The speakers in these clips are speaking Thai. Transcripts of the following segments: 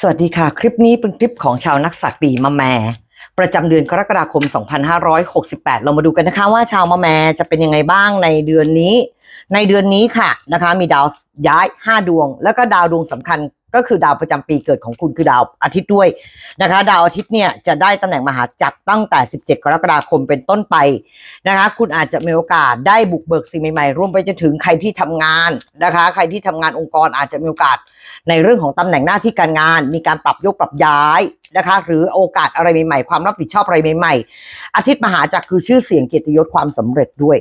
สวัสดีค่ะ คลิปนี้เป็นคลิปของชาวนักสัตว์ปีมะแม่ประจำเดือนกรกฎาคม 2568 เรามาดูกันนะคะว่าชาวมะแมจะเป็นยังไงบ้างในเดือนนี้ ในเดือนนี้ค่ะนะคะ มีดาวย้าย 5 ดวง แล้วก็ดาวดวงสำคัญ ก็คือดาวประจำปีเกิดของคุณคือดาวอาทิตย์ด้วยนะคะ ดาวอาทิตย์เนี่ยจะได้ตำแหน่งมหาจักรตั้งแต่ 17 กรกฎาคมเป็นต้นไปนะคะ คุณอาจจะมีโอกาสได้บุกเบิกสิ่งใหม่ๆรวมไปจนถึงใครที่ทำงานนะคะ ใครที่ทำงานองค์กรอาจจะมีโอกาสในเรื่องของตำแหน่งหน้าที่การงาน มีการปรับยกปรับย้ายนะคะ หรือโอกาสอะไรใหม่ๆความรับผิดชอบอะไรใหม่ๆอาทิตย์มหาจักรคือชื่อเสียงเกียรติยศความสำเร็จด้วย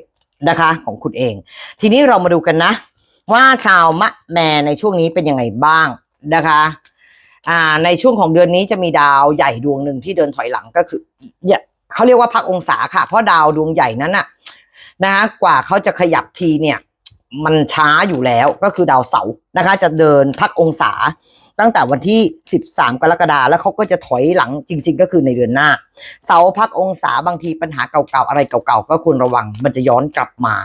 นะคะของคุณเอง ทีนี้เรามาดูกันนะ ว่าชาวมะแมในช่วงนี้เป็นยังไงบ้าง นะคะอ่าในช่วงของเดือนนี้จะมีดาวใหญ่ดวงหนึ่งที่เดินถอยหลังก็คือเขาเรียกว่าพักองศาค่ะ เพราะดาวดวงใหญ่นั้นน่ะนะคะกว่าเขาจะขยับทีเนี่ย มันช้าอยู่แล้วก็คือดาวเสาร์นะคะ จะเดินพักองศา ตั้งแต่วันที่ 13 กรกฎาคมแล้วเขาก็จะถอยหลังจริง ๆ ก็คือในเดือนหน้า เสาร์พักองศาบางทีปัญหาเก่าๆอะไรเก่าๆก็ควรระวัง มันจะย้อนกลับมา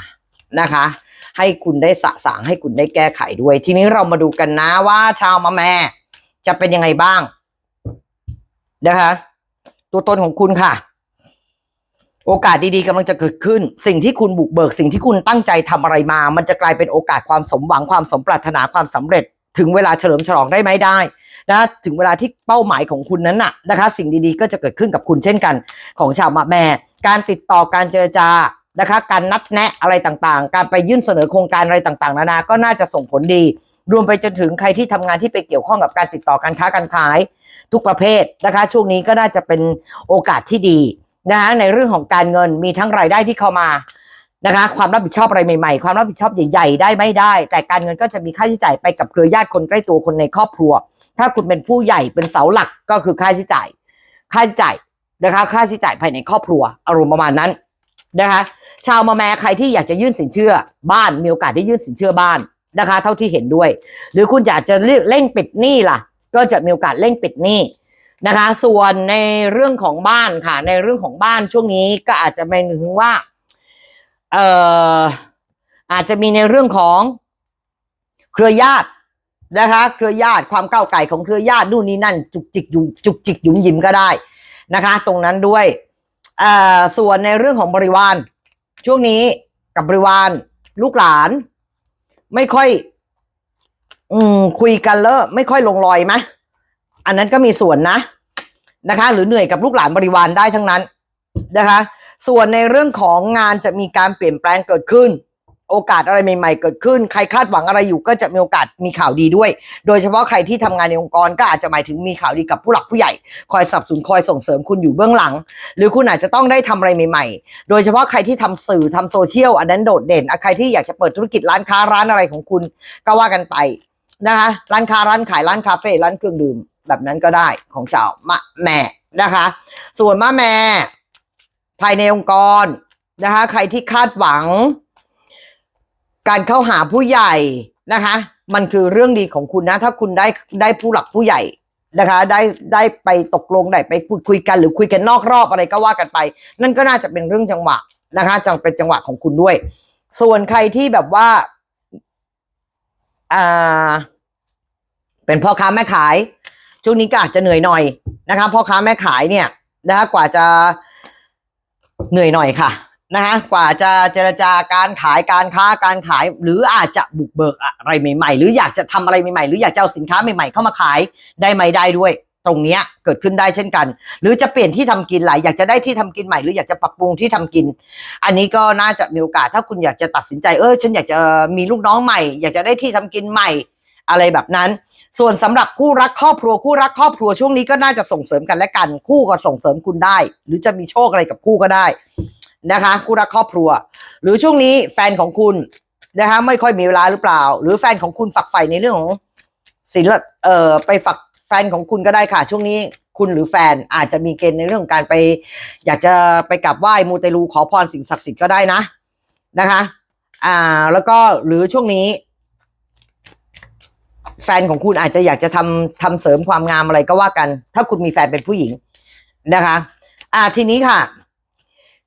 นะคะ ให้คุณได้สะสางให้คุณได้แก้ไขด้วย ทีนี้เรามาดูกันนะว่าชาวมะแม่จะเป็นยังไงบ้างนะคะ ตัวตนของคุณค่ะ โอกาสดีๆกำลังจะเกิดขึ้น สิ่งที่คุณบุกเบิกสิ่งที่คุณตั้งใจทำอะไรมา มันจะกลายเป็นโอกาสความสมหวังความสมปรารถนาความสำเร็จ ถึงเวลาเฉลิมฉลองได้ไหมได้นะถึงเวลาที่เป้าหมายของคุณนั้นน่ะนะคะ สิ่งดีๆก็จะเกิดขึ้นกับคุณเช่นกัน ของชาวมะแม่ การติดต่อการเจรจา นะคะ การนัดแนะอะไรต่างๆ การไปยื่นเสนอโครงการอะไรต่างๆ นานาก็น่าจะส่งผลดี รวมไปจนถึงใครที่ทำงานที่ไปเกี่ยวข้องกับการติดต่อการค้าการขาย ทุกประเภทนะคะ ช่วงนี้ก็น่าจะเป็นโอกาสที่ดีนะคะในเรื่องของการเงินมีทั้งรายได้ที่เข้ามานะคะความรับผิดชอบอะไรใหม่ๆ ความรับผิดชอบใหญ่ๆ ได้ไม่ได้ แต่การเงินก็จะมีค่าใช้จ่ายไปกับเครือญาติคนใกล้ตัวคนในครอบครัว ถ้าคุณเป็นผู้ใหญ่เป็นเสาหลักก็คือค่าใช้จ่าย ค่าใช้จ่ายนะคะ ค่าใช้จ่ายภายในครอบครัวอารมณ์ประมาณนั้นนะคะ ชาวมาแมใครที่อยากจะยื่นสินเชื่อบ้านมีโอกาสได้ยื่นสินเชื่อบ้านนะคะ เท่าที่เห็นด้วย หรือคุณอยากจะเร่งปิดหนี้ล่ะ ก็จะมีโอกาสเร่งปิดหนี้นะคะ ส่วนในเรื่องของบ้านค่ะ ในเรื่องของบ้านช่วงนี้ก็อาจจะเป็นถึงว่าเอ่ออาจจะมีในเรื่องของเครือญาตินะคะ เครือญาติความก้าวไก่ของเครือญาตินู่นนี่นั่น จุกจิกยุมจุกจิกหยุมยิมก็ได้นะคะ ตรงนั้นด้วยเอ่อส่วนในเรื่องของบริวาร ช่วงนี้กับบริวารลูกหลาน ไม่ค่อย อืม คุยกันแล้วไม่ค่อยลงรอยไหมอันนั้นก็มีส่วนนะนะคะ หรือเหนื่อยกับลูกหลานบริวารได้ทั้งนั้นนะคะ ส่วนในเรื่องของงานจะมีการเปลี่ยนแปลงเกิดขึ้น โอกาสอะไรใหม่ ๆ เกิดขึ้น ใครคาดหวังอะไรอยู่ก็จะมีโอกาสมีข่าวดีด้วย โดยเฉพาะใครที่ทำงานในองค์กรก็อาจจะหมายถึงมีข่าวดีกับผู้หลักผู้ใหญ่ คอยสนับสนุนคอยส่งเสริมคุณอยู่เบื้องหลัง หรือคุณอาจจะต้องได้ทำอะไรใหม่ ๆ โดยเฉพาะใครที่ทำสื่อทำโซเชียลอันนั้นโดดเด่นใครที่อยากจะเปิดธุรกิจร้านค้าร้านอะไรของคุณ ก็ว่ากันไปนะคะร้านค้าร้านขายร้านคาเฟ่ร้านเครื่องดื่ม แบบนั้นก็ได้ของชาวมะแม่นะคะ ส่วนมะแม่ภายในองค์กรนะคะ ใครที่คาดหวัง การเข้าหาผู้ใหญ่นะคะ มันคือเรื่องดีของคุณนะ ถ้าคุณได้ได้ผู้หลักผู้ใหญ่นะคะ ได้ได้ไปตกลงได้ไปพูดคุยกัน หรือคุยกันนอกรอบอะไรก็ว่ากันไป นั่นก็น่าจะเป็นเรื่องจังหวะนะคะจังเป็นจังหวะของคุณด้วย ส่วนใครที่แบบว่าอ่าเป็นพ่อค้าแม่ขายช่วงนี้ก็อาจจะเหนื่อยหน่อยนะคะพ่อค้าแม่ขายเนี่ยนะคะกว่าจะเหนื่อยหน่อยค่ะ นะคะกว่าจะเจรจาการขายการค้าการขาย หรืออาจจะบุกเบิกอะไรใหม่ ๆ หรืออยากจะทำอะไรใหม่ๆ หรืออยากจะเอาสินค้าใหม่ๆ เข้ามาขายได้ไหมได้ด้วย ตรงเนี้ยเกิดขึ้นได้เช่นกัน หรือจะเปลี่ยนที่ทำกินหลายอยากจะได้ที่ทำกินใหม่หรืออยากจะปรับปรุงที่ทำกิน อันนี้ก็น่าจะมีโอกาสถ้าคุณอยากจะตัดสินใจเออฉันอยากจะมีลูกน้องใหม่ อยากจะได้ที่ทำกินใหม่อะไรแบบนั้น ส่วนสำหรับคู่รักครอบครัวคู่รักครอบครัวช่วงนี้ก็น่าจะส่งเสริมกันและกัน คู่ก็ส่งเสริมคุณได้ หรือจะมีโชคอะไรกับคู่ก็ได้ นะคะคู่รักครอบครัว หรือช่วงนี้แฟนของคุณนะคะไม่ค่อยมีเวลาหรือเปล่า หรือแฟนของคุณฝักใฝ่ในเรื่องของศิลเอ่อไปฝักแฟนของคุณก็ได้ค่ะ ช่วงนี้คุณหรือแฟนอาจจะมีเกณฑ์ในเรื่องของการไป อยากจะไปกราบไหว้มูเตลูขอพรสิ่งศักดิ์สิทธิ์ก็ได้นะนะคะอ่าแล้วก็หรือช่วงนี้ แฟนของคุณอาจจะอยากจะทำทำเสริมความงามอะไรก็ว่ากัน ถ้าคุณมีแฟนเป็นผู้หญิงนะคะ อ่าทีนี้ค่ะ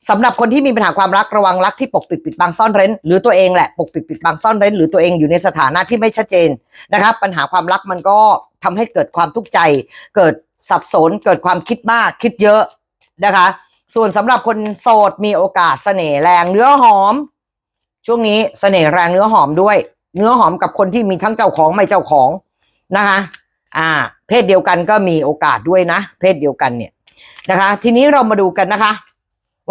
สำหรับคนที่มีปัญหาความรักระวังรักที่ปกปิดปิดบังซ่อนเร้น หรือตัวเองแหละปกปิดปิดบังซ่อนเร้น หรือตัวเองอยู่ในสถานะที่ไม่ชัดเจนนะครับ ปัญหาความรักมันก็ทำให้เกิดความทุกข์ใจ เกิดสับสน เกิดความคิดมากคิดเยอะนะคะ ส่วนสำหรับคนโสดมีโอกาสเสน่ห์แรงเนื้อหอม ช่วงนี้เสน่ห์แรงเนื้อหอมด้วย เนื้อหอมกับคนที่มีทั้งเจ้าของไม่เจ้าของนะคะอ่า เพศเดียวกันก็มีโอกาสด้วยนะ เพศเดียวกันเนี่ยนะคะ ทีนี้เรามาดูกันนะคะ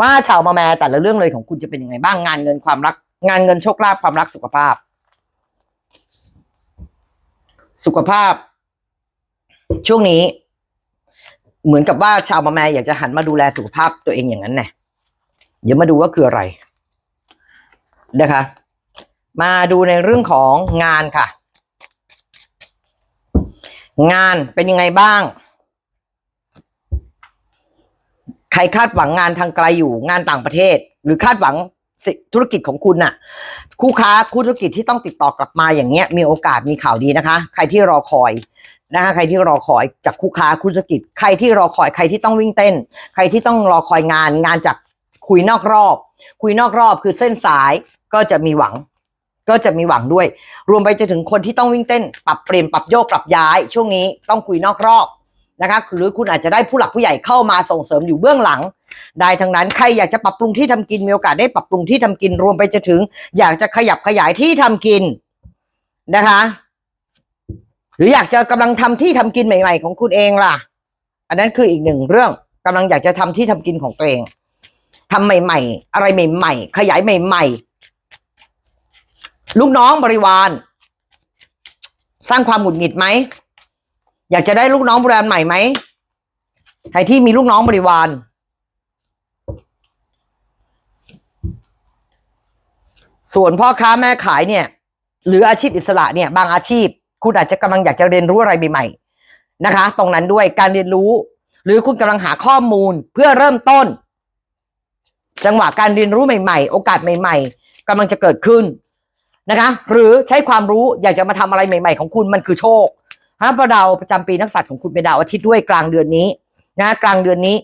ว่าชาวมาแมแต่ละเรื่องเลยของคุณจะเป็นยังไงบ้างงานเงินความรัก งานเงินโชคลาภความรักสุขภาพ สุขภาพ ช่วงนี้ เหมือนกับว่าชาวมาแมอยากจะหันมาดูแลสุขภาพตัวเองอย่างนั้นแน่เดี๋ยวมาดูว่าคืออะไรนะคะ มาดูในเรื่องของงานค่ะ งานเป็นยังไงบ้าง ใครคาดหวังงานทางไกลอยู่งานต่างประเทศ หรือคาดหวังธุรกิจของคุณน่ะ คู่ค้าคู่ธุรกิจที่ต้องติดต่อกลับมาอย่างเงี้ย มีโอกาสมีข่าวดีนะคะ ใครที่รอคอยนะคะใครที่รอคอยจากคู่ค้าคู่ธุรกิจ ใครที่รอคอยใครที่ต้องวิ่งเต้น ใครที่ต้องรอคอยงานงานจากคุยนอกรอบ คุยนอกรอบคือเส้นสายก็จะมีหวัง ก็จะมีหวังด้วย รวมไปจนถึงคนที่ต้องวิ่งเต้น ปรับเปลี่ยนปรับโยกปรับย้าย ช่วงนี้ต้องคุยนอกรอบ นะคะหรือคุณอาจจะได้ผู้หลักผู้ใหญ่เข้ามาส่งเสริมอยู่เบื้องหลัง ได้ทั้งนั้นใครอยากจะปรับปรุงที่ทำกินมีโอกาสได้ปรับปรุงที่ทำกินรวมไปจนถึง อยากจะขยับขยายที่ทำกินนะคะ หรืออยากจะกำลังทำที่ทำกินใหม่ ๆ ของคุณเองล่ะ อันนั้นคืออีกหนึ่งเรื่องกำลังอยากจะทำที่ทำกินของตัวเองทำใหม่ ๆ อะไรใหม่ ๆ ขยายใหม่ ๆ ลูกน้องบริวาร สร้างความหงุดหงิดไหม อยากจะได้ลูกน้องบริวารใหม่ไหมใครที่มีลูกน้องบริวาร ส่วนพ่อค้าแม่ขายเนี่ย หรืออาชีพอิสระเนี่ย บางอาชีพ คุณอาจจะกำลังอยากจะเรียนรู้อะไรใหม่ๆนะคะ ตรงนั้นด้วยการเรียนรู้ หรือคุณกำลังหาข้อมูลเพื่อเริ่มต้น จังหวะการเรียนรู้ใหม่ๆ โอกาสใหม่ ๆกำลังจะเกิดขึ้นนะคะ หรือใช้ความรู้อยากจะมาทำอะไรใหม่ ๆ ของคุณมันคือโชค ฮะประดาวประจำปีนักสัตว์ของคุณเป็นดาวอาทิตย์ด้วยกลางเดือนนี้นะกลางเดือนนี้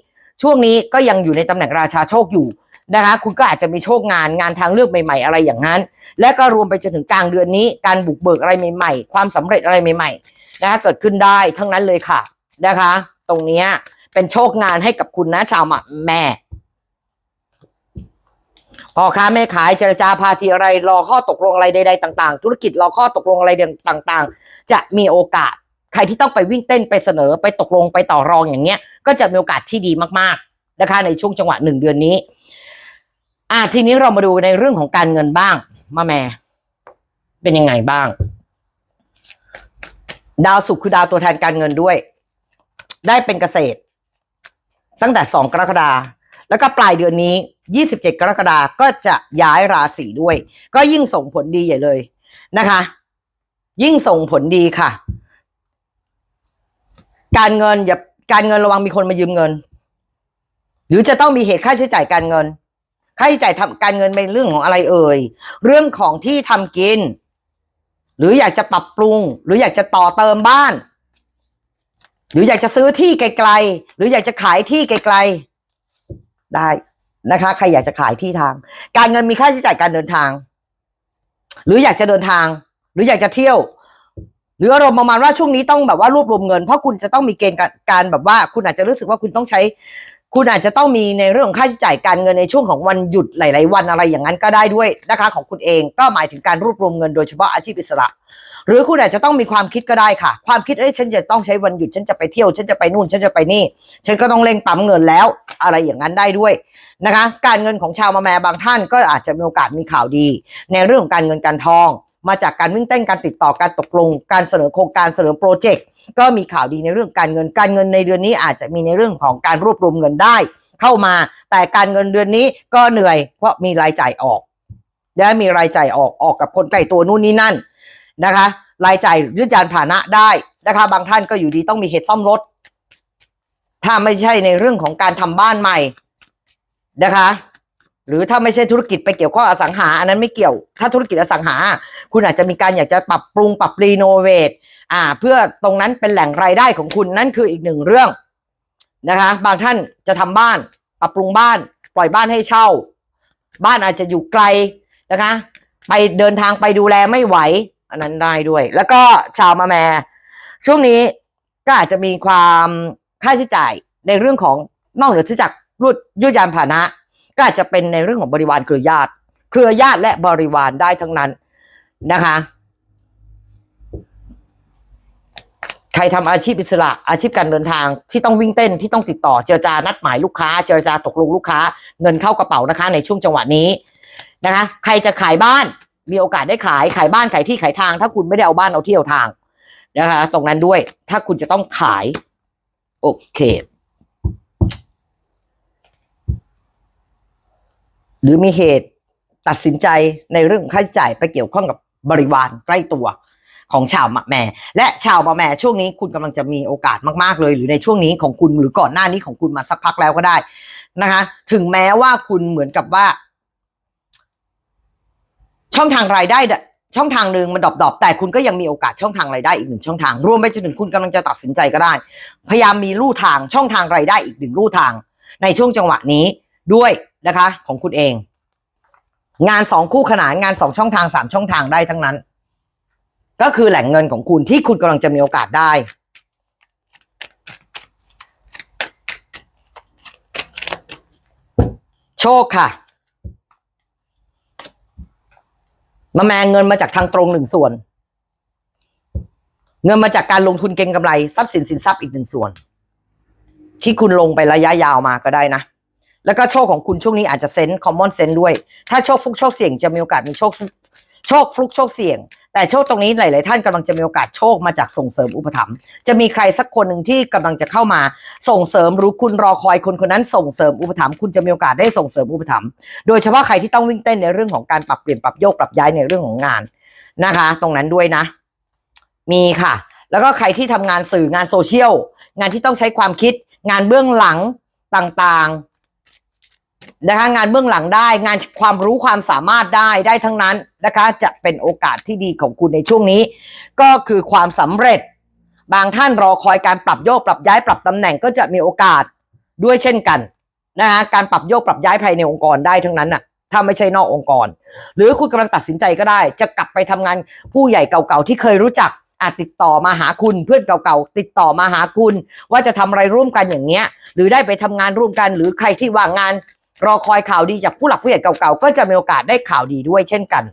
ช่วงนี้ก็ยังอยู่ในตำแหน่งราชาโชคอยู่นะคะคุณก็อาจจะมีโชคงานงานทางเลือกใหม่ๆ อะไรอย่างนั้น และก็รวมไปจนถึงกลางเดือนนี้ การบุกเบิกอะไรใหม่ ๆ ความสำเร็จอะไรใหม่ๆนะคะเกิดขึ้นได้ทั้งนั้นเลยค่ะนะคะ ตรงนี้เป็นโชคงานให้กับคุณนะชาวมะแม่พ่อค้าแม่ขายเจรจาพาทีอะไรรอข้อตกลงอะไรใดๆต่าง ๆ ธุรกิจรอข้อตกลงอะไรต่าง ๆ จะมีโอกาส ใครที่ต้องไปวิ่งเต้นไปเสนอไปตกลงไปต่อรองอย่างเงี้ย ก็จะมีโอกาสที่ดีมากๆนะคะ ในช่วงจังหวะหนึ่งเดือนนี้ อะทีนี้เรามาดูในเรื่องของการเงินบ้างมาแม่เป็นยังไงบ้าง ดาวศุกร์คือดาวตัวแทนการเงินด้วย ได้เป็นเกษตร ตั้งแต่สองกรกฎาแล้วก็ปลายเดือนนี้ 27 กรกฎาก็จะย้ายราศีด้วย ก็ยิ่งส่งผลดีใหญ่เลยนะคะ ยิ่งส่งผลดีค่ะ การเงินอย่าการเงินระวังมีคนมายืมเงิน หรือจะต้องมีเหตุค่าใช้จ่ายการเงิน ค่าใช้จ่ายทำการเงินเป็นเรื่องของอะไรเอ่ย เรื่องของที่ทำกิน หรืออยากจะปรับปรุง หรืออยากจะต่อเติมบ้าน หรืออยากจะซื้อที่ไกลๆ หรืออยากจะขายที่ไกลๆ ได้นะคะ ใครอยากจะขายที่ทาง การเงินมีค่าใช้จ่ายการเดินทาง หรืออยากจะเดินทาง หรืออยากจะเที่ยว หรืออารมณ์ประมาณว่าช่วงนี้ต้องแบบว่ารวบรวมเงินเพราะคุณจะต้องมีเกณฑ์การแบบว่า คุณอาจจะรู้สึกว่าคุณต้องใช้ คุณอาจจะต้องมีในเรื่องของค่าใช้จ่ายการเงินในช่วงของวันหยุดหลาย ๆ วันอะไรอย่างนั้นก็ได้ด้วยนะคะ ของคุณเองก็หมายถึงการรวบรวมเงินโดยเฉพาะอาชีพอิสระ หรือคุณอาจจะต้องมีความคิดก็ได้ค่ะ ความคิดเอ้ยฉันจะต้องใช้วันหยุดฉันจะไปเที่ยวฉันจะไปนู่นฉันจะไปนี่ ฉันก็ต้องเร่งปั๊มเงินแล้ว อะไรอย่างนั้นได้ด้วยนะคะ การเงินของชาวมาแมบางท่านก็อาจจะมีโอกาสมีข่าวดี ในเรื่องของการเงินการทอง มาจากการวิ่งเต้นการติดต่อการตกลง การเสนอโครงการเสนอโปรเจกต์ก็มีข่าวดีในเรื่องการเงินการเงินในเดือนนี้อาจจะมีในเรื่องของการรวบรวมเงินได้ เข้ามา แต่การเงินเดือนนี้ก็เหนื่อย เพราะมีรายจ่ายออกและมีรายจ่ายออกออกกับคนใกล้ตัวนู่นนี่นั่นนะคะ รายจ่ายยืดยานผ่านะได้นะคะ บางท่านก็อยู่ดีต้องมีเหตุซ่อมรถ ถ้าไม่ใช่ในเรื่องของการทำบ้านใหม่นะคะ หรือถ้าไม่ใช่ธุรกิจไปเกี่ยวข้องอสังหา อันนั้นไม่เกี่ยว ถ้าธุรกิจอสังหา คุณอาจจะมีการอยากจะปรับปรุงปรับรีโนเวทอ่า เพื่อตรงนั้นเป็นแหล่งรายได้ของคุณนั่นคืออีกหนึ่งเรื่องนะคะ บางท่านจะทำบ้าน ปรับปรุงบ้าน ปล่อยบ้านให้เช่า บ้านอาจจะอยู่ไกลนะคะ ไปเดินทางไปดูแลไม่ไหว อันนั้นได้ด้วย แล้วก็ชาวมาแมช่วงนี้ก็อาจจะมีความค่าใช้จ่ายในเรื่องของนอกเหนือจากรูดยุยานพานะ ก็อาจจะเป็นในเรื่องของบริวารเครือญาติ เครือญาติและบริวารได้ทั้งนั้นนะคะ ใครทำอาชีพอิสระอาชีพการเดินทางที่ต้องวิ่งเต้นที่ต้องติดต่อเจรจานัดหมายลูกค้า เจรจาตกลงลูกค้า เงินเข้ากระเป๋านะคะ ในช่วงจังหวะนี้นะคะ ใครจะขายบ้านมีโอกาสได้ขายขายบ้านขายที่ขายทาง ถ้าคุณไม่ได้เอาบ้านเอาที่เอาทางนะคะ ตรงนั้นด้วยถ้าคุณจะต้องขาย โอเค หรือมีเหตุตัดสินใจในเรื่องของค่าใช้จ่ายไปเกี่ยวข้องกับบริวารใกล้ตัวของชาวมะแม่ และชาวมะแม่ช่วงนี้คุณกำลังจะมีโอกาสมากๆเลย หรือในช่วงนี้ของคุณหรือก่อนหน้านี้ของคุณมาสักพักแล้วก็ได้นะคะ ถึงแม้ว่าคุณเหมือนกับว่า ช่องทางรายได้ดช่องทางหนึ่งมันดรอปๆแต่คุณก็ยังมีโอกาสช่องทางรายได้อีกหนึ่งช่องทาง รวมไปจนถึงคุณกำลังจะตัดสินใจก็ได้ พยายามมีลู่ทางช่องทางรายได้อีกหนึ่งลู่ทาง ในช่วงจังหวะนี้ ด้วยนะคะของคุณเอง งานสองคู่ขนานงานสองช่องทางสามช่องทางได้ทั้งนั้น ก็คือแหล่งเงินของคุณที่คุณกำลังจะมีโอกาสได้โชคค่ะ มาแมงเงินมาจากทางตรงหนึ่งส่วน เงินมาจากการลงทุนเก็งกำไร ทรัพย์สินสินทรัพย์อีกหนึ่งส่วน ที่คุณลงไประยะยาวมาก็ได้นะ แล้วก็โชคของคุณช่วงนี้อาจจะเซนส์คอมมอนเซนส์ด้วย ถ้าโชคฟุกโชคเสี่ยงจะมีโอกาสมีโชคฟุกโชคฟลุกโชคเสี่ยง แต่โชคตรงนี้หลาย ๆ ท่านกำลังจะมีโอกาสโชคมาจากส่งเสริมอุปถัมภ์จะมีใครสักคนหนึ่งที่กำลังจะเข้ามาส่งเสริมหรือคุณรอคอยคนคนนั้นส่งเสริมอุปถัมภ์คุณจะมีโอกาสได้ส่งเสริมอุปถัมภ์โดยเฉพาะใครที่ต้องวิ่งเต้นในเรื่องของการปรับเปลี่ยนปรับโยกปรับย้ายในเรื่องของงานนะคะ ตรงนั้นด้วยนะ มีค่ะ แล้วก็ใครที่ทำงานสื่องานโซเชียลงานที่ต้องใช้ความคิด งานเบื้องหลังต่าง ๆ นะคะงานเบื้องหลังได้งานความรู้ความสามารถได้ได้ทั้งนั้นนะคะ จะเป็นโอกาสที่ดีของคุณในช่วงนี้ ก็คือความสำเร็จ บางท่านรอคอยการปรับโยกปรับย้ายปรับตำแหน่งก็จะมีโอกาสด้วยเช่นกันนะคะการปรับโยกปรับย้ายภายในองค์กรได้ทั้งนั้นน่ะถ้าไม่ใช่นอกองค์กร หรือคุณกำลังตัดสินใจก็ได้ จะกลับไปทำงานผู้ใหญ่เก่าๆที่เคยรู้จักอาจติดต่อมาหาคุณเพื่อนเก่าๆติดต่อมาหาคุณ ว่าจะทำอะไรร่วมกันอย่างเงี้ย หรือได้ไปทำงานร่วมกัน หรือใครที่ว่างงาน รอคอยข่าวดีจากผู้หลักผู้ใหญ่เก่าๆก็จะมีโอกาสได้ข่าวดีด้วยเช่นกัน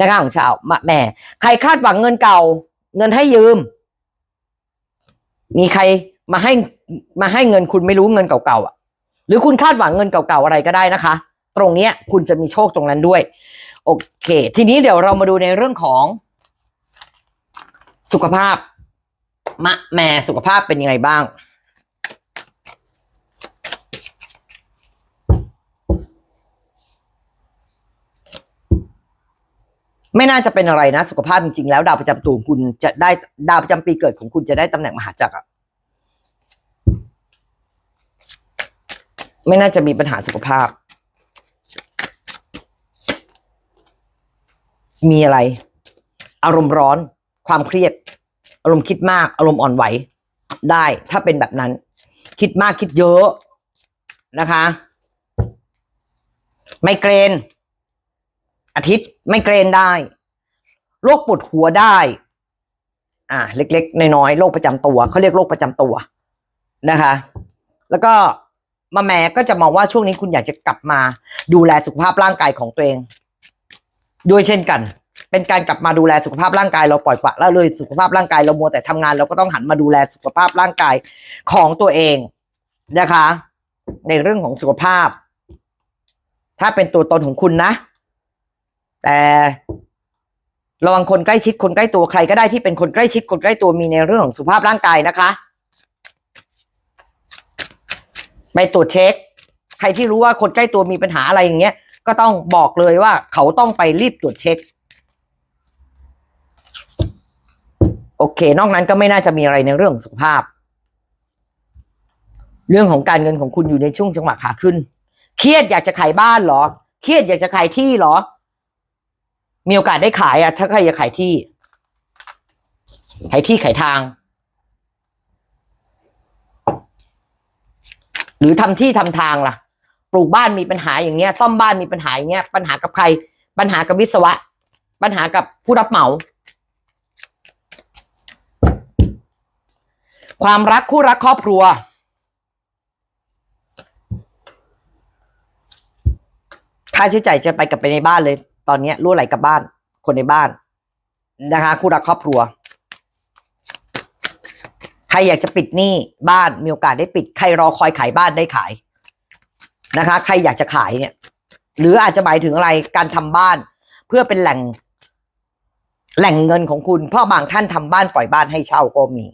นะคะของชาวมะแม่ใครคาดหวังเงินเก่า เงินให้ยืม มีใครมาให้มาให้เงินคุณไม่รู้เงินเก่าๆอะ หรือคุณคาดหวังเงินเก่าๆอะไรก็ได้นะคะ ตรงเนี้ย คุณจะมีโชคตรงนั้นด้วย โอเค ทีนี้เดี๋ยวเรามาดูในเรื่องของ สุขภาพ มะแม่สุขภาพเป็นยังไงบ้าง ไม่น่าจะเป็นอะไรนะ สุขภาพจริงๆแล้ว ดาวประจำตัวของคุณจะได้ดาวประจำปีเกิดของคุณจะได้ตำแหน่งมหาจักรอะไม่น่าจะมีปัญหาสุขภาพ มีอะไร อารมณ์ร้อน ความเครียด อารมณ์คิดมาก อารมณ์อ่อนไหว ได้ถ้าเป็นแบบนั้น คิดมากคิดเยอะนะคะ ไมเกรน อาทิตย์ไม่เกรนได้โรคปวดหัวได้ อ่า เล็กๆน้อยๆโรคประจำตัวเขาเรียกโรคประจำตัวนะคะ แล้วก็มาแม่ก็จะมองว่าช่วงนี้คุณอยากจะกลับมา ดูแลสุขภาพร่างกายของตัวเอง ด้วยเช่นกัน เป็นการกลับมาดูแลสุขภาพร่างกายเราปล่อยปละละเลยสุขภาพร่างกายเรามัวแต่ทำงาน เราก็ต้องหันมาดูแลสุขภาพร่างกายของตัวเองนะคะ ในเรื่องของสุขภาพ ถ้าเป็นตัวตนของคุณนะ แต่ระวังคนใกล้ชิดคนใกล้ตัวใครก็ได้ที่เป็นคนใกล้ชิดคนใกล้ตัวมีในเรื่องของสุขภาพร่างกายนะคะ ไปตรวจเช็ค ใครที่รู้ว่าคนใกล้ตัวมีปัญหาอะไรอย่างเงี้ย ก็ต้องบอกเลยว่าเขาต้องไปรีบตรวจเช็ค โอเค นอกนั้นก็ไม่น่าจะมีอะไรในเรื่องสุขภาพ เรื่องของการเงินของคุณอยู่ในช่วงจังหวะขาขึ้น เครียดอยากจะขายบ้านเหรอ เครียดอยากจะขายที่เหรอ มีโอกาสได้ขายอะ ถ้าใครอยากขายที่ ขายที่ขายทาง หรือทำที่ทำทางล่ะ ปลูกบ้านมีปัญหาอย่างเงี้ย ซ่อมบ้านมีปัญหาอย่างเงี้ย ปัญหากับใคร ปัญหากับวิศวะ ปัญหากับผู้รับเหมา ความรักคู่รักครอบครัวค่าใช้จ่ายจะไปกลับไปในบ้านเลย ตอนนี้รั่วไหลกลับบ้าน คนในบ้าน นะคะคู่รักครอบครัว ใครอยากจะปิดหนี้บ้านมีโอกาสได้ปิด ใครรอคอยขายบ้านได้ขายนะคะ ใครอยากจะขายเนี่ย หรืออาจจะหมายถึงอะไรการทำบ้าน เพื่อเป็นแหล่ง แหล่งเงินของคุณเพราะบางท่านทำบ้านปล่อยบ้านให้เช่าก็มี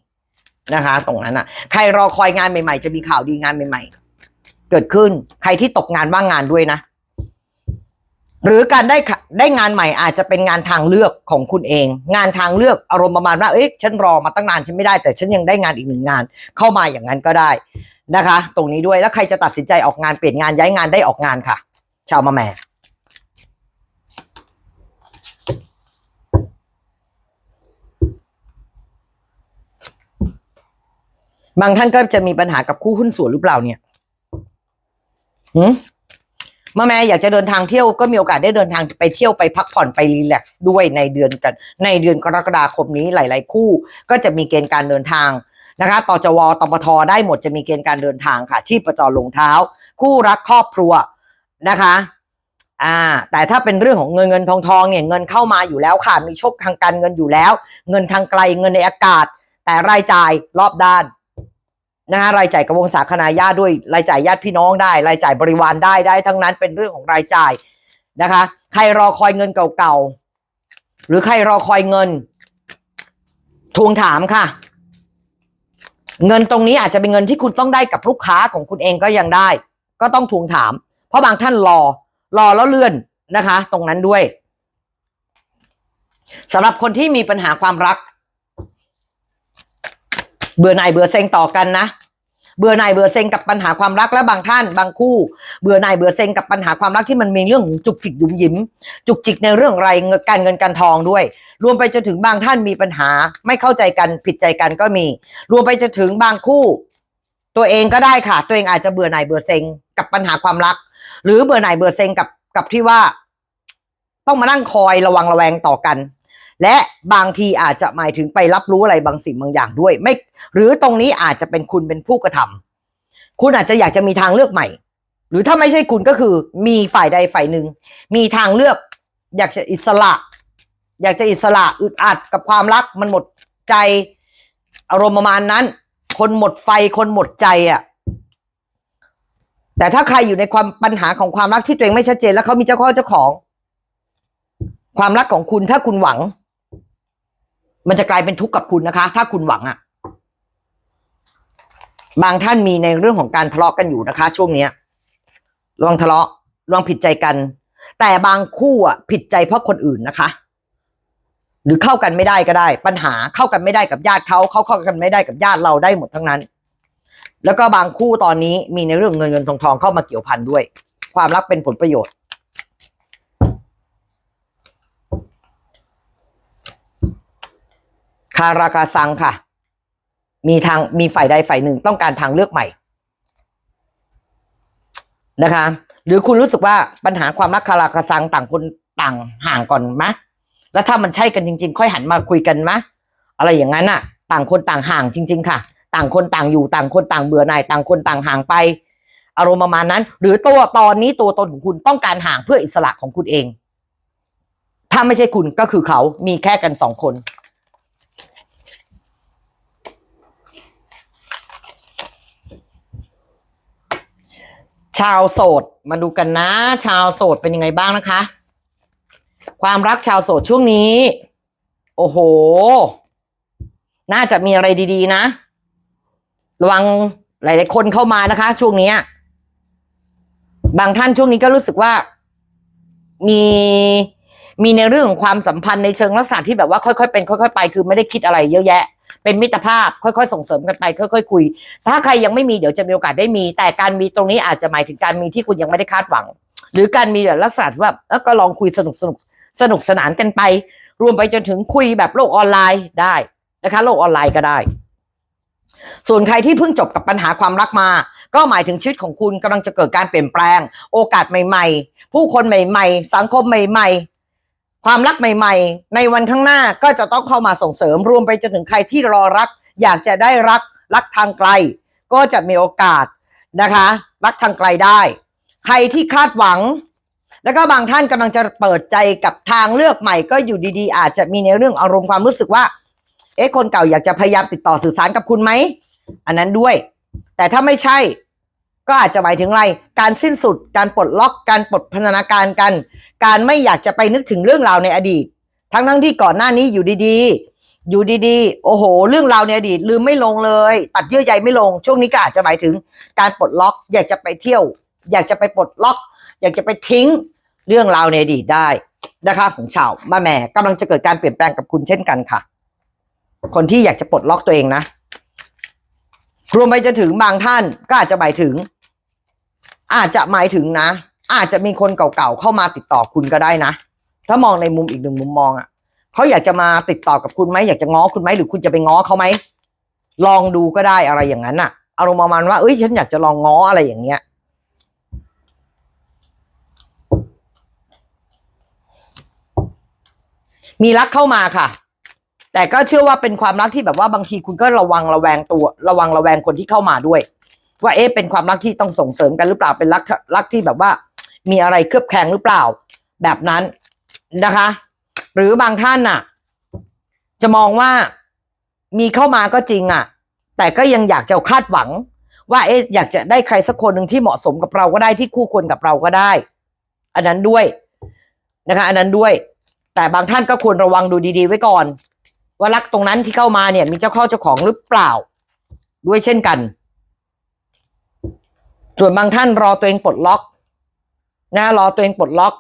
นะคะ ตรงนั้นอะ ใครรอคอยงานใหม่ ๆ จะมีข่าวดีงานใหม่ ๆ เกิดขึ้น ใครที่ตกงานว่างงานด้วยนะ หรือการได้ได้งานใหม่อาจจะเป็นงานทางเลือกของคุณเอง งานทางเลือกอารมณ์ประมาณว่าเอ้ยฉันรอมาตั้งนานฉันไม่ได้แต่ฉันยังได้งานอีกหนึ่งงาน เข้ามาอย่างนั้นก็ได้นะคะ ตรงนี้ด้วยแล้วใครจะตัดสินใจออกงานเปลี่ยนงานย้ายงานได้ออกงานค่ะ ชาวมาแม่บางท่านก็จะมีปัญหากับคู่หุ้นส่วนหรือเปล่าเนี่ยหืม มาแม่อยากจะเดินทางเที่ยวก็มีโอกาสได้เดินทางไปเที่ยวไปพักผ่อนไปรีแลกซ์ด้วยในเดือนกัน ในเดือนกรกฎาคมนี้หลาย ๆ คู่ ก็จะมีเกณฑ์การเดินทางนะคะตจวตปทได้หมดจะมีเกณฑ์การเดินทางค่ะ ชีพประจรลงเท้า คู่รักครอบครัวนะคะอ่าแต่ถ้าเป็นเรื่องของเงินเงินทองทองเนี่ยเงินเข้ามาอยู่แล้วค่ะ มีโชคทางการเงินอยู่แล้ว เงินทางไกลเงินในอากาศ แต่รายจ่ายรอบด้าน นะคะรายจ่ายกับวงศาคณาญาติด้วยรายจ่ายญาติพี่น้องได้ รายจ่ายบริวารได้ได้ ทั้งนั้นเป็นเรื่องของรายจ่ายนะคะ ใครรอคอยเงินเก่าๆหรือใครรอคอยเงิน ทวงถามค่ะ เงินตรงนี้อาจจะเป็นเงินที่คุณต้องได้กับลูกค้าของคุณเองก็ยังได้ ก็ต้องทวงถาม เพราะบางท่านรอ รอแล้วเลื่อนนะคะ ตรงนั้นด้วยสำหรับคนที่มีปัญหาความรัก เบื่อหน่ายเบื่อเซ็งต่อกันนะเบื่อหน่ายเบื่อเซ็งกับปัญหาความรักและบางท่านบางคู่ เบื่อหน่ายเบื่อเซ็งกับปัญหาความรักที่มันมีเรื่องจุกจิกหยุมหยิมจุกจิกในเรื่องไรเงินการเงินการทองด้วย รวมไปจนถึงบางท่านมีปัญหาไม่เข้าใจกันผิดใจกันก็มี รวมไปจนถึงบางคู่ ตัวเองก็ได้ค่ะ ตัวเองอาจจะเบื่อหน่ายเบื่อเซ็งกับปัญหาความรัก หรือเบื่อหน่ายเบื่อเซ็งกับกับที่ว่า ต้องมานั่งคอยระวังระแวงต่อกัน และบางทีอาจจะหมายถึงไปรับรู้อะไรบางสิ่งบางอย่างด้วย ไม่ หรือตรงนี้อาจจะเป็นคุณเป็นผู้กระทำคุณอาจจะอยากจะมีทางเลือกใหม่ หรือถ้าไม่ใช่คุณก็คือ มีฝ่ายใดฝ่ายหนึ่ง มีทางเลือก อยากจะอิสระ อยากจะอิสระอึดอัดกับความรัก มันหมดใจอารมณ์ประมาณนั้น คนหมดไฟคนหมดใจอะแต่ถ้าใครอยู่ในความปัญหาของความรักที่ตัวเองไม่ชัดเจน แล้วเขามีเจ้าข้อเจ้าของ ความรักของคุณถ้าคุณหวัง มันจะกลายเป็นทุกข์กับคุณนะคะ ถ้าคุณหวังอะ่ะบางท่านมีในเรื่องของการทะเลาะกันอยู่นะคะ ช่วงเนี้ยระวังทะเลาะระวังผิดใจกัน แต่บางคู่อะผิดใจเพราะคนอื่นนะคะ หรือเข้ากันไม่ได้ก็ได้ ปัญหาเข้ากันไม่ได้กับญาติเขาเขาเข้ากันไม่ได้กับญาติเราได้หมดทั้งนั้น แล้วก็บางคู่ตอนนี้มีในเรื่องเงินเงินทองทองเข้ามาเกี่ยวพันด้วย ความรักเป็นผลประโยชน์ คาราคาซังค่ะ มีทางมีฝ่ายใดฝ่ายหนึ่งต้องการทางเลือกใหม่นะคะ หรือคุณรู้สึกว่าปัญหาความรักคาราคาซังต่างคนต่างห่างก่อนมะ แล้วถ้ามันใช่กันจริง ๆ ค่อยหันมาคุยกันมะ อะไรอย่างนั้นอะต่างคนต่างห่างจริง ๆ ค่ะ ต่างคนต่างอยู่ต่างคนต่างเบื่อหน่ายต่างคนต่างห่างไป อารมณ์ประมาณนั้น หรือตัวตอนนี้ตัวตนของคุณต้องการห่างเพื่ออิสระของคุณเอง ถ้าไม่ใช่คุณก็คือเขามีแค่กันสองคน ชาวโสดมาดูกันนะ ชาวโสดเป็นยังไงบ้างนะคะ ความรักชาวโสดช่วงนี้ โอ้โห น่าจะมีอะไรดี ๆ นะ ระวังหลาย ๆ คนเข้ามานะคะ ช่วงนี้บางท่านช่วงนี้ก็รู้สึกว่า มีมีในเรื่องของความสัมพันธ์ในเชิงลักษณะที่แบบว่าค่อย ๆ เป็น ค่อย ๆ ไป คือไม่ได้คิดอะไรเยอะแยะ เป็นมิตรภาพ ค่อยๆ ส่งเสริมกันไปค่อยๆคุย ถ้าใครยังไม่มีเดี๋ยวจะมีโอกาสได้มี แต่การมีตรงนี้อาจจะหมายถึงการมีที่คุณยังไม่ได้คาดหวัง หรือการมีแบบลักษณะว่าเออก็ลองคุยสนุกสนุกสนุกสนานกันไป รวมไปจนถึงคุยแบบโลกออนไลน์ได้นะคะ โลกออนไลน์ก็ได้ ส่วนใครที่เพิ่งจบกับปัญหาความรักมา ก็หมายถึงชีวิตของคุณกำลังจะเกิดการเปลี่ยนแปลง โอกาสใหม่ ๆ ผู้คนใหม่ ๆ สังคมใหม่ ๆ ความรักใหม่ ๆ ในวันข้างหน้าก็จะต้องเข้ามาส่งเสริมรวมไปจนถึงใครที่รอรัก อยากจะได้รักรักทางไกล ก็จะมีโอกาสนะคะ รักทางไกลได้ ใครที่คาดหวัง แล้วก็บางท่านกำลังจะเปิดใจกับทางเลือกใหม่ ก็อยู่ดีๆ อาจจะมีในเรื่องอารมณ์ความรู้สึกว่า เอ๊ะคนเก่าอยากจะพยายามติดต่อสื่อสารกับคุณไหมอันนั้นด้วย แต่ถ้าไม่ใช่ ก็อาจจะหมายถึงอะไร การสิ้นสุด การปลดล็อก การปลดพันธนาการกัน การไม่อยากจะไปนึกถึงเรื่องราวในอดีต ทั้งทั้งที่ก่อนหน้านี้อยู่ดีๆ อยู่ดีๆ โอ้โห เรื่องราวในอดีตลืมไม่ลงเลย ตัดเยื่อใยไม่ลง ช่วงนี้ก็อาจจะหมายถึง การปลดล็อก อยากจะไปเที่ยว อยากจะไปปลดล็อก อยากจะไปทิ้งเรื่องราวในอดีตได้นะคะของชาวมาแม่กำลังจะเกิดการเปลี่ยนแปลงกับคุณเช่นกันค่ะ คนที่อยากจะปลดล็อกตัวเองนะรวมไปจะถึงบางท่านก็อาจจะหมายถึง อาจจะหมายถึงนะ อาจจะมีคนเก่าๆเข้ามาติดต่อคุณก็ได้นะ ถ้ามองในมุมอีกหนึ่งมุมมองอะเขาอยากจะมาติดต่อกับคุณไหมอยากจะง้อคุณไหมหรือคุณจะไปง้อเขาไหมลองดูก็ได้อะไรอย่างนั้นอะอารมณ์ประมาณว่าเอ้ยฉันอยากจะลองง้ออะไรอย่างเงี้ยมีรักเข้ามาค่ะ แต่ก็เชื่อว่าเป็นความรักที่แบบว่าบางทีคุณก็ระวังระแวงตัว ระวังระแวงคนที่เข้ามาด้วย ว่าเอ๊ะเป็นความรักที่ต้องส่งเสริมกันหรือเปล่าเป็นรักรักที่แบบว่า มีอะไรเคลือบแคลงหรือเปล่า แบบนั้นนะคะ หรือบางท่านน่ะ จะมองว่ามีเข้ามาก็จริงอะ แต่ก็ยังอยากจะคาดหวัง ว่าเอ๊ะอยากจะได้ใครสักคนหนึ่งที่เหมาะสมกับเราก็ได้ที่คู่ควรกับเราก็ได้ อันนั้นด้วยนะคะ อันนั้นด้วย แต่บางท่านก็ควรระวังดูดี ๆ ไว้ก่อน ว่ารักตรงนั้นที่เข้ามาเนี่ย มีเจ้าเข้าเจ้าของหรือเปล่า ด้วยเช่นกัน ส่วนบางท่านรอตัวเองปลดล็อกนะรอตัวเองปลดล็อก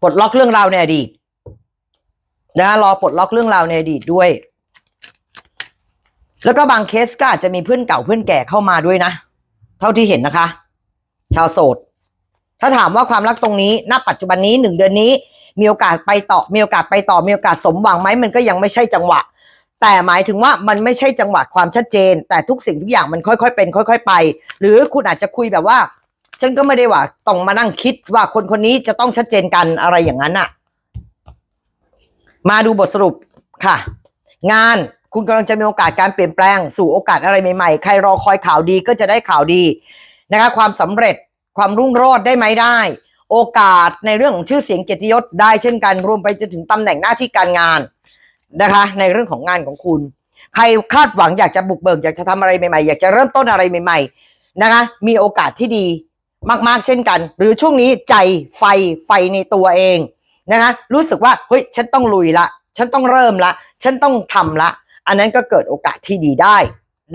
ปลดล็อกเรื่องราวในอดีตนะรอปลดล็อกเรื่องราวในอดีตด้วย แล้วก็บางเคสก็อาจจะมีเพื่อนเก่าเพื่อนแก่เข้ามาด้วยนะ เท่าที่เห็นนะคะ ชาวโสด ถ้าถามว่าความรักตรงนี้ณปัจจุบันนี้หนึ่งเดือนนี้ มีโอกาสไปต่อมีโอกาสไปต่อมีโอกาสสมหวังไหมมันก็ยังไม่ใช่จังหวะ แต่หมายถึงว่ามันไม่ใช่จังหวะความชัดเจน แต่ทุกสิ่งทุกอย่างมันค่อยๆเป็น ค่อย ๆ ไป หรือคุณอาจจะคุยแบบว่า ฉันก็ไม่ได้ว่าต้องมานั่งคิดว่าคนคนนี้จะต้องชัดเจนกันอะไรอย่างนั้นอะมาดูบทสรุปค่ะ งานคุณกำลังจะมีโอกาสการเปลี่ยนแปลงสู่โอกาสอะไรใหม่ๆ ใครรอคอยข่าวดีก็จะได้ข่าวดีนะคะความสำเร็จความรุ่งโรจน์ได้ไหมได้ โอกาสในเรื่องของชื่อเสียงเกียรติยศได้เช่นกันรวมไปจนถึงตำแหน่งหน้าที่การงาน นะคะ ในเรื่องของงานของคุณ ใครคาดหวังอยากจะบุกเบิกอยากจะทำอะไรใหม่ๆ อยากจะเริ่มต้นอะไรใหม่ๆนะคะ มีโอกาสที่ดีมากๆ เช่นกัน หรือช่วงนี้ใจไฟไฟในตัวเองนะคะรู้สึกว่าเฮ้ยฉันต้องลุยละ ฉันต้องเริ่มละ ฉันต้องทำละ อันนั้นก็เกิดโอกาสที่ดีได้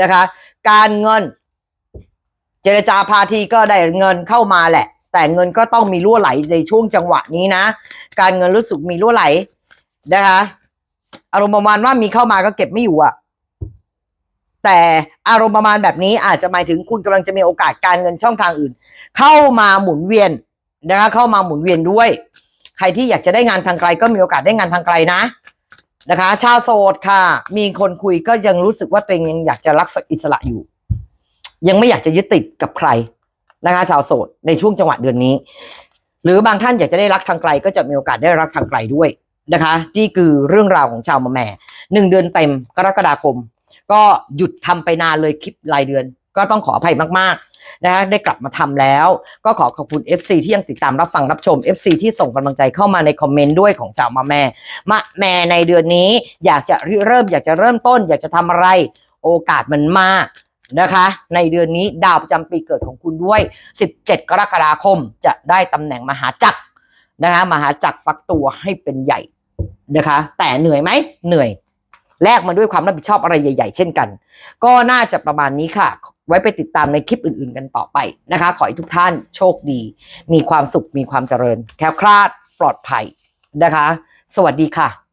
นะคะ การเงิน เจรจาพาทีก็ได้เงินเข้ามาแหละ แต่เงินก็ต้องมีรั่วไหลในช่วงจังหวะนี้นะ การเงินรู้สึกมีรั่วไหลนะคะ อารมณ์ประมาณว่ามีเข้ามาก็เก็บไม่อยู่อะแต่อารมณ์ประมาณแบบนี้อาจจะหมายถึงคุณกำลังจะมีโอกาสการเงินช่องทางอื่น เข้ามาหมุนเวียนนะคะเข้ามาหมุนเวียนด้วย ใครที่อยากจะได้งานทางไกลก็มีโอกาสได้งานทางไกลนะนะคะ ชาวโสดค่ะ มีคนคุยก็ยังรู้สึกว่าตัวเองยังอยากจะรักอิสระอยู่ ยังไม่อยากจะยึดติดกับใครนะคะ ชาวโสดในช่วงจังหวะเดือนนี้ หรือบางท่านอยากจะได้รักทางไกลก็จะมีโอกาสได้รักทางไกลด้วย นะคะนี่คือเรื่องราวของชาวมะแม่หนึ่งเดือนเต็มกรกฎาคม ก็หยุดทำไปนานเลยคลิปรายเดือน ก็ต้องขออภัยมากๆนะคะได้กลับมาทำแล้ว ก็ขอขอบคุณ FC ที่ยังติดตามรับฟังรับชม FC ที่ส่งกำลังใจเข้ามาในคอมเมนต์ด้วยของชาวมะแม่มะแม่ในเดือนนี้ อยากจะเริ่มอยากจะเริ่มต้น อยากจะทำอะไรโอกาสมันมากนะคะ ในเดือนนี้ดาวประจำปีเกิดของคุณด้วย 17 กรกฎาคมจะได้ตำแหน่งมหาจักรนะคะมหาจักรฟักตัวให้เป็นใหญ่ นะคะ แต่เหนื่อยไหมเหนื่อย แลกมาด้วยความรับผิดชอบอะไรใหญ่ ๆ เช่นกัน ก็น่าจะประมาณนี้ค่ะ ไว้ไปติดตามในคลิปอื่น ๆ กันต่อไปนะคะ ขอให้ทุกท่านโชคดี มีความสุขมีความเจริญ แคล้วคลาดปลอดภัยนะคะ สวัสดีค่ะ